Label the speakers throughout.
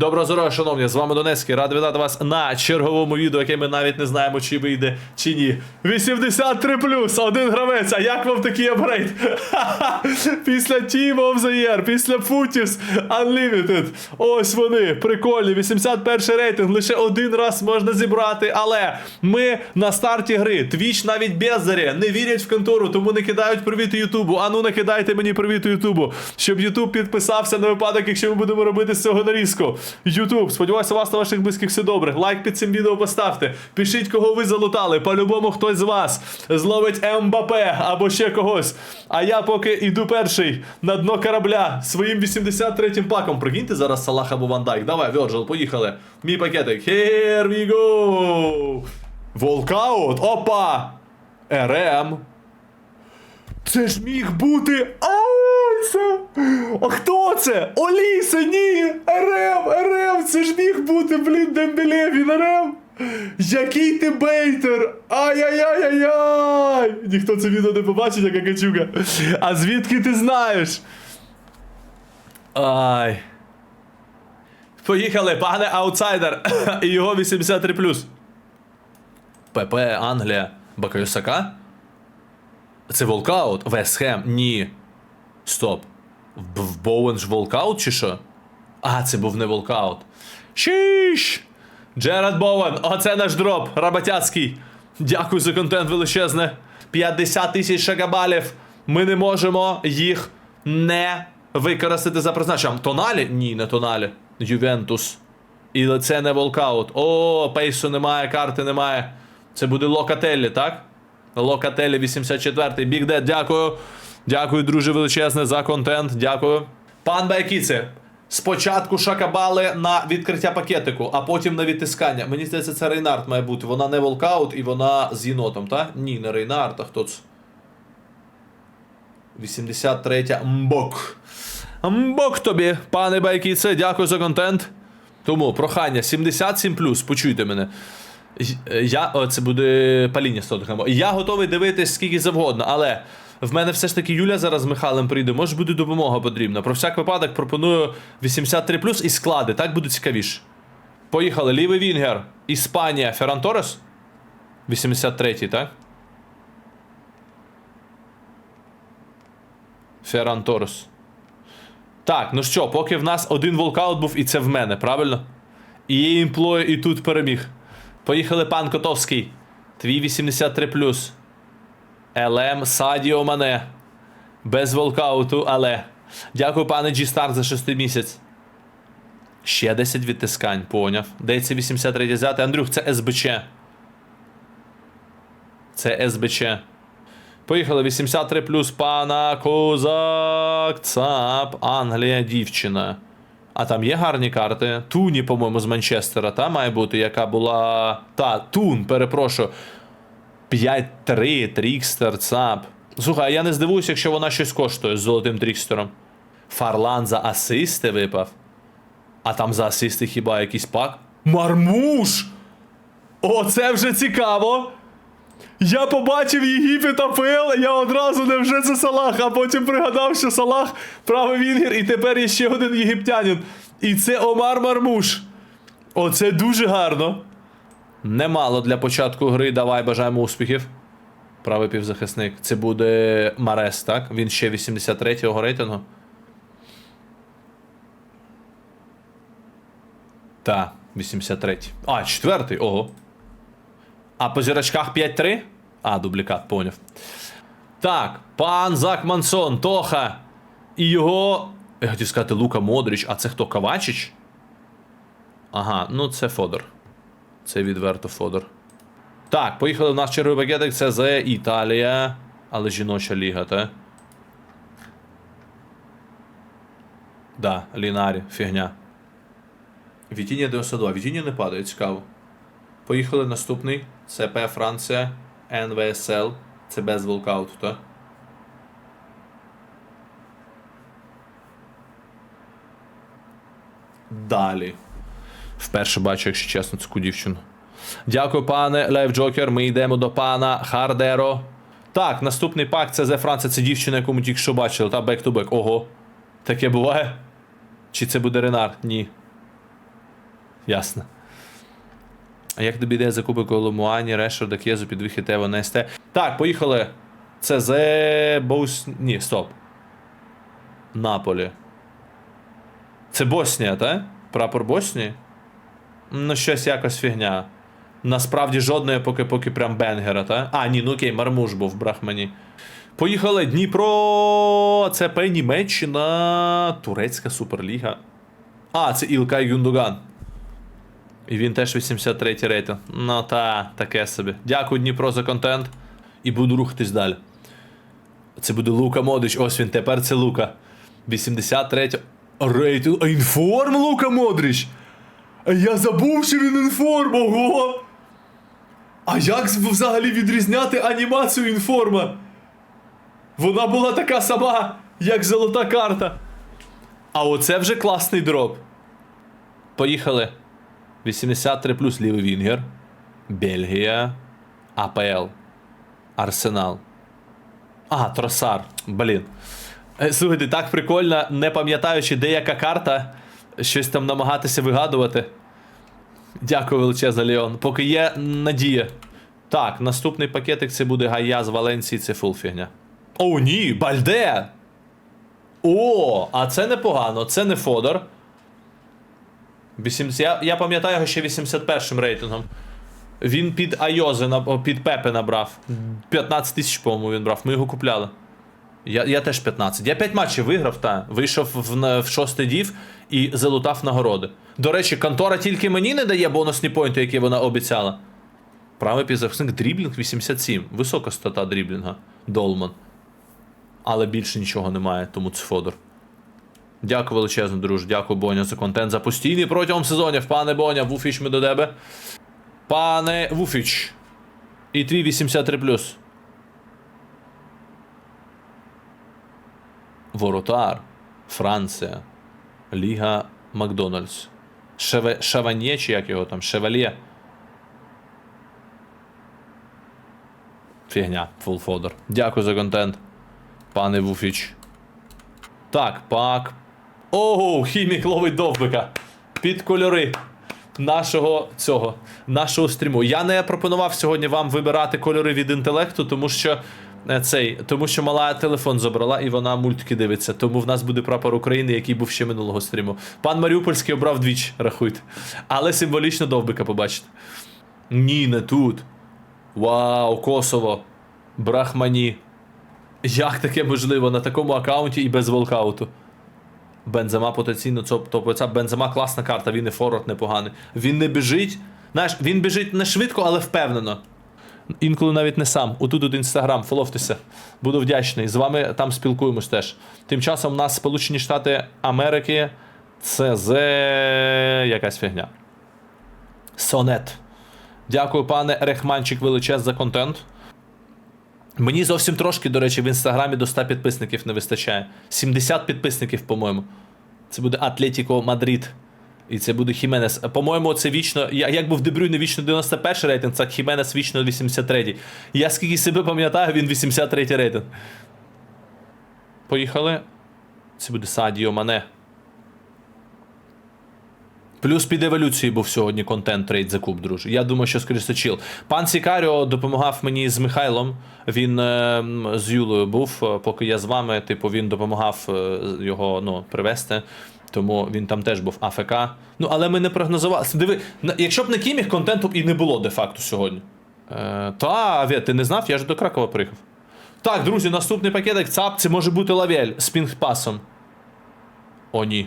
Speaker 1: Доброго здоров'я, шановні, з вами Донецький. Радий вітати вас на черговому відео, яке ми навіть не знаємо, чи вийде, чи ні. 83 плюс, один гравець. А як вам такий апгрейд? Після Team of the Year, після Footies Unlimited. Ось вони, прикольні. 81 рейтинг. Лише один раз можна зібрати. Але ми на старті гри. Твіч навіть бездарі не вірять в контору, тому не кидають привіт Ютубу. А ну накидайте мені привіт Ютубу, щоб Ютуб підписався на випадок, якщо ми будемо робити з цього нарізку. Ютуб, сподіваюся, у вас та ваших близьких все добре. Лайк під цим відео поставте. Пишіть, кого ви залутали. По-любому хтось з вас зловить Мбапе або ще когось. А я поки йду перший на дно корабля своїм 83-м паком. Прикиньте зараз Салах або Ван Дайк. Давай, Вьорджил, поїхали. Мій пакетик. Here we go. Волкаут. Опа. РМ. Це ж міг бути. Ай, це. А хто це? Оліса, ні! РМ, РМ, це ж міг бути, блін, Дембеле, він РМ. Який ти бейтер! Ай-яй-яй-яй-яй! Ніхто це відео не побачить, яка качуга. А звідки ти знаєш? Ай. Поїхали, пане аутсайдер. І його 83. ПП, Англія. Бакаюсака? Це волкаут? Вестхем? Ні. Стоп. В, Боуен ж волкаут чи що? А, це був не волкаут. Шіш! Джеред Боуен, оце наш дроп, Рабатяцький. Дякую за контент величезне. 50 тисяч шагабалів. Ми не можемо їх не використати за призначенням. Тоналі? Ні, не тоналі. Ювентус. І це не волкаут. О, пейсу немає, карти немає. Це буде Локателі, так? Локателі 84 Big Dead, дякую. Дякую, друже величезне, за контент. Дякую. Пан Байкіце, спочатку шакабали на відкриття пакетику, а потім на відтискання. Мені здається, це Рейнард має бути. Вона не волкаут і вона з єнотом, так? Ні, не Рейнард, а хто це? 83 Мбок. Мбок тобі, пане Байкіце, дякую за контент. Тому прохання 77 почуйте мене. Я, о, це буде паління з Тоттенхему. Я готовий дивитись скільки завгодно, але в мене все ж таки Юля зараз з Михайлом прийде. Може буде допомога потрібна. Про всяк випадок пропоную 83 і склади, так буде цікавіше. Поїхали. Лівий Вінгер. Іспанія. Ферран Торес? 83, так? Ферран Торес. Так, ну що, поки в нас один волкаут був, і це в мене, правильно? І є імплою, і тут переміг. Поїхали, пан Котовський. Твій 83. ЛМ Садіо Мане. Без волкауту, але. Дякую, пане G-Star, за 6 місяць. Ще 10 відтискань, поняв. Це 83 взяти? Андрюх, це СБЧ. Це СБЧ. Поїхали 83 пана Козак. ЦАП. Англія, дівчина. А там є гарні карти. Туні, по-моєму, з Манчестера, та має бути, яка була. Та, Тун, перепрошую. 5-3, Трікстер, ЦАП. Слухай, я не здивуюся, якщо вона щось коштує з золотим Трікстером. Фарлан за асисти випав. А там за асисти хіба якийсь пак? Мармуш! О, це вже цікаво! Я побачив Єгипет АПЛ, я одразу невже це Салах, а потім пригадав, що Салах правий вінгер, і тепер є ще один єгиптянин. І це Омар Мармуш. Оце дуже гарно. Немало для початку гри. Давай бажаємо успіхів. Правий півзахисник. Це буде Марес, так? Він ще 83-го рейтингу. Так, 83. А, четвертий, ого. А по зірочках 5-3? А, дублікат, поняв. Так, пан Зак Мансон, Тоха. І його. Я хотів сказати Лука Модріч, а це хто Кавачич? Ага, ну це Фодор. Це відверто Фодор. Так, поїхали в наш черговий пакетик. Це з Італія. Але жіноча ліга, та? Да, Лінарі, фігня. Вітіння 92. Вітіння не падає, цікаво. Поїхали наступний. ЦП Франція. НВСЛ. Це без волкауту, так? Далі. Вперше бачу, якщо чесно, цю дівчину. Дякую, пане Лев Джокер. Ми йдемо до пана Хардеро. Так, наступний пак це The Франція, це дівчина, яку ми тільки що бачили, та back to back. Ого. Таке буває? Чи це буде Ренар? Ні. Ясно. А як тобі йде закупи Коломуані, Решорда, Кєзу, під вихід Ево, НСТ? Так, поїхали. Це зе Боус... Ні, стоп. Наполі. Це Боснія, так? Прапор Боснії? Ну, щось якось фігня. Насправді жодної поки поки прям бенгера, та? А, ні, ну окей, Мармуш був в Брахмані. Поїхали. Дніпро. Це П. Німеччина. Турецька суперліга. А, це Ілкай Гюндуган. І він теж 83 рейтинг. Ну та, таке собі. Дякую, Дніпро, за контент. І буду рухатись далі. Це буде Лука Модрич. Ось він, тепер це Лука. 83 рейтинг. А інформ Лука Модрич! Я забув, що він інформ, ого! А як взагалі відрізняти анімацію інформа? Вона була така сама, як золота карта. А оце вже класний дроп. Поїхали. 83 плюс лівий Вінгер. Бельгія. АПЛ. Арсенал. А, Тросар. Блін. Е, Слухайте, так прикольно, не пам'ятаючи, де яка карта, щось там намагатися вигадувати. Дякую величезно, Леон. Поки є надія. Так, наступний пакетик це буде Гая з Валенції, це фул фігня. О, ні, Бальде! О, а це непогано, це не Фодор. 80, я, я пам'ятаю його ще 81 рейтингом. Він під Айози, під Пепе набрав. 15 тисяч, по-моєму, він брав. Ми його купляли. Я я теж 15. Я 5 матчів виграв, та вийшов в в шостий дів і залутав нагороди. До речі, контора тільки мені не дає бонусні пойнти, які вона обіцяла. Правий підзахисник дріблінг 87. Висока стата дріблінга. Долман. Але більше нічого немає, тому це Дякую величезно, друже. Дякую, Боня, за контент за постійний протягом сезонів. Пане Боня, Вуфіч ми до тебе. Пане Вуфіч. І твій 83. Воротар. Франція. Ліга Макдональдс. Шеве... Шаванє, чи як його там? Шевальє. Фігня, фулфодер. Дякую за контент. Пане Вуфіч. Так, пак. Ого, хімік ловить довбика. Під кольори нашого цього, нашого стріму. Я не пропонував сьогодні вам вибирати кольори від інтелекту, тому що цей, тому що мала телефон забрала і вона мультики дивиться. Тому в нас буде прапор України, який був ще минулого стріму. Пан Маріупольський обрав двіч, рахуйте. Але символічно довбика побачите. Ні, не тут. Вау, Косово. Брахмані. Як таке можливо на такому аккаунті і без волкауту? Бензема потенційно топ- топовиця. Бензема класна карта, він і форвард непоганий. Він не біжить. Знаєш, він біжить не швидко, але впевнено. Інколи навіть не сам. Отут от інстаграм, фоловтеся. Буду вдячний. З вами там спілкуємось теж. Тим часом у нас Сполучені Штати Америки. Це з якась фігня. Сонет. Дякую, пане Рехманчик, величез за контент. Мені зовсім трошки, до речі, в інстаграмі до 100 підписників не вистачає. 70 підписників, по-моєму. Це буде Атлетіко Мадрид. І це буде Хіменес. По-моєму, це вічно. Як був Дебрюйне вічно 91 рейтинг, так Хіменес вічно 83. Я скільки себе пам'ятаю, він 83 рейтинг. Поїхали. Це буде Садіо Мане. Плюс під еволюцією був сьогодні контент трейд за куб, друже. Я думаю, що скоріше чіл. Пан Сікаріо допомагав мені з Михайлом. Він е, з Юлею був, е, поки я з вами. Типу, він допомагав е, його ну, привезти. Тому він там теж був АФК. Ну, але ми не прогнозували. Диви, якщо б не Кіміх, контенту б і не було де-факто сьогодні. Е, та, Вє, ти не знав? Я ж до Кракова приїхав. Так, друзі, наступний пакетик ЦАП, це може бути лавель з пінгпасом. О, ні.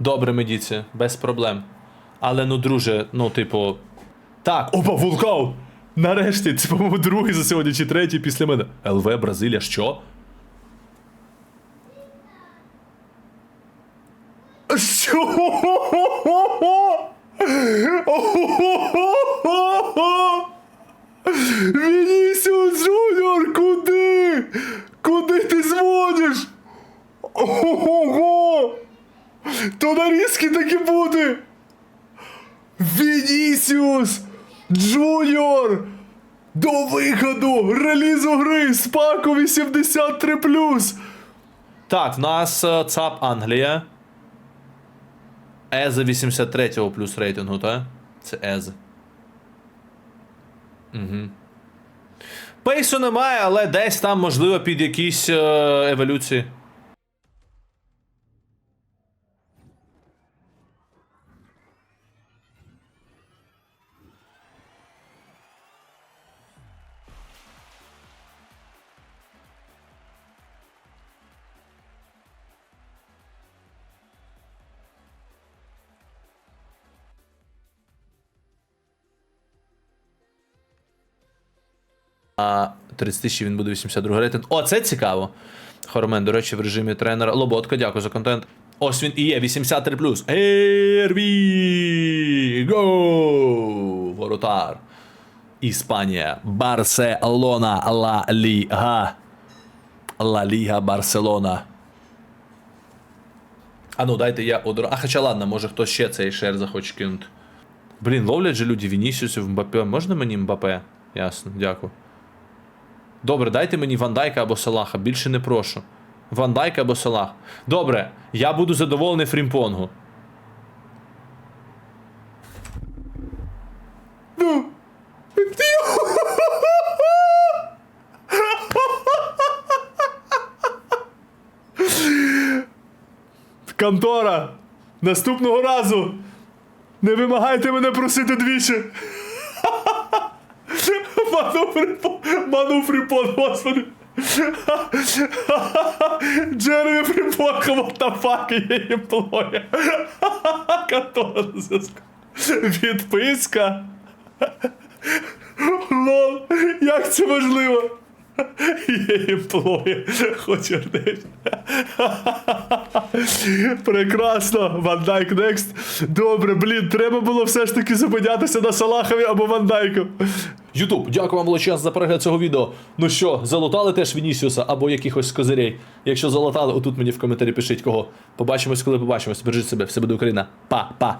Speaker 1: Добре, медіці, без проблем. Але ну, друже, ну, типу. Так, опа, вулкаут! Нарешті, це, по-моєму, другий за сьогодні чи третій після мене. ЛВ Бразилія? Що? Вінісіус Джуніор, куди? Куди ти дзвониш? Ого! То на різки таки буде! Вінісіус! Джуніор! До виходу! Релізу гри! Спаку 83. Так, в нас е, ЦАП Англія. Еза 83 плюс рейтингу, так? Це Ез. Угу. Пейсу немає, але десь там, можливо, під якісь е, еволюції. А 30 тисяч він буде 82 рейтинг. О, це цікаво. Хоромен, до речі, в режимі тренера. Лоботка, дякую за контент. Ось він і є, 83 Here we go! Воротар. Іспанія. Барселона. Ла Ліга. Ла Ліга Барселона. А ну дайте я одра. А хоча ладно, може хтось ще цей шер захоче кинути. Блін, ловлять же люди Вінісіусів Мбапе. Можна мені Мбапе? Ясно, дякую. Добре, дайте мені Ван Дайка або Салаха. Більше не прошу. Ван Дайк або Салах. Добре, я буду задоволений Фрімпонгу. Ну. Контора! Наступного разу! Не вимагайте мене просити двічі! Ману Фріпон, господи. Джеремі Фріпон, what the fuck, я їм плоє. Контора. Відписка. Лол, як це можливо? Є імплоє, хоч ордець. Прекрасно, Ван Дайк Next. Добре, блін, треба було все ж таки зупинятися на Салахові або Ван Дайку. Ютуб, дякую вам величезно за перегляд цього відео. Ну що, залутали теж Вінісіуса або якихось козирей? Якщо залутали, отут мені в коментарі пишіть кого. Побачимось, коли побачимось. Бережіть себе, все буде Україна. Па-па.